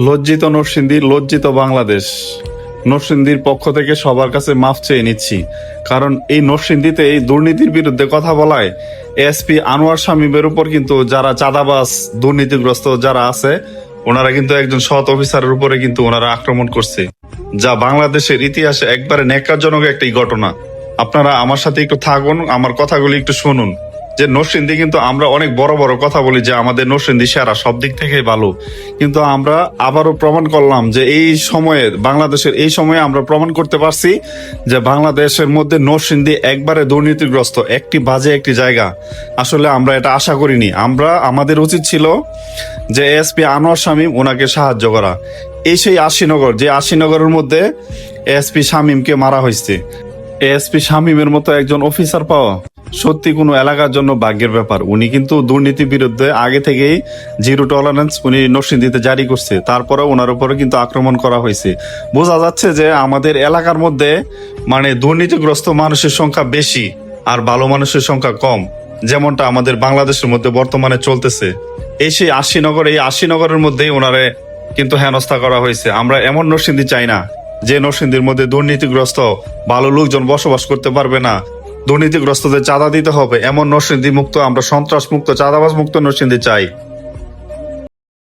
লজ্জিত নরসিংদী লজ্জিত বাংলাদেশ। নরসিংদীর পক্ষ থেকে সবার কাছে মাফ চেয়ে নিচ্ছি। কারণ এই নরসিংদীতে এই দুর্নীতির বিরুদ্ধে কথা বলায় এসপি আনোয়ার শামীমের উপর কিন্তু যারা চাঁদাবাস দুর্নীতিগ্রস্ত যারা আছে, ওনারা কিন্তু একজন সৎ অফিসারের উপরে কিন্তু ওনারা আক্রমণ করছে। যা বাংলাদেশের ইতিহাসে একবারে ন্যাক্কারজনক একটি ঘটনা। আপনারা আমার সাথে একটু থাকুন, আমার কথাগুলি একটু শুনুন। যে নরসিংদী কিন্তু আমরা অনেক বড় বড় কথা বলি যে আমাদের নরসিংদী সেরা সব দিক থেকেই ভালো। কিন্তু আমরা আবারও প্রমাণ করলাম যে এই সময়ে বাংলাদেশের এই সময়ে আমরা প্রমাণ করতে পারছি যে বাংলাদেশের মধ্যে নরসিংদী একবারে দুর্নীতিগ্রস্ত, একটি বাজে একটি জায়গা। আসলে আমরা এটা আশা করিনি। আমরা, আমাদের উচিত ছিল যে এসপি আনোয়ার শামীম ওনাকে সাহায্য করা। এই সেই আশিনগর, যে আশিনগরের মধ্যে এসপি শামীমকে মারা হয়েছে। এসপি শামীমের মতো একজন অফিসার পাওয়া। সত্যি কোনো এলাকার জন্য ভাগ্যের ব্যাপার। উনি কিন্তু দুর্নীতি বিরুদ্ধে আগে থেকেই জিরো টলারেন্স উনি নরসিংদীতে জারি করছে। তারপরে ওনার উপরে কিন্তু আক্রমণ করা হয়েছে। বোঝা যাচ্ছে যে আমাদের এলাকার মধ্যে মানে দুর্নীতিগ্রস্ত মানুষের সংখ্যা বেশি আর ভালো মানুষের সংখ্যা কম, যেমনটা আমাদের বাংলাদেশের মধ্যে বর্তমানে চলতেছে। এই সেই আশিনগর, এই আশিনগরের মধ্যেই ওনারে কিন্তু হেনস্থা করা হয়েছে। আমরা এমন নরসিংদী চাই না যে নরসিংদীর মধ্যে দুর্নীতিগ্রস্ত ভালো লোকজন বসবাস করতে পারবে না। দুর্নীতিগ্রস্তদের চাঁদা দিতে হবে। এমন নরসিংদী মুক্ত আমরা সন্ত্রাস মুক্ত চাঁদাবাজ মুক্ত নরসিংদী চাই।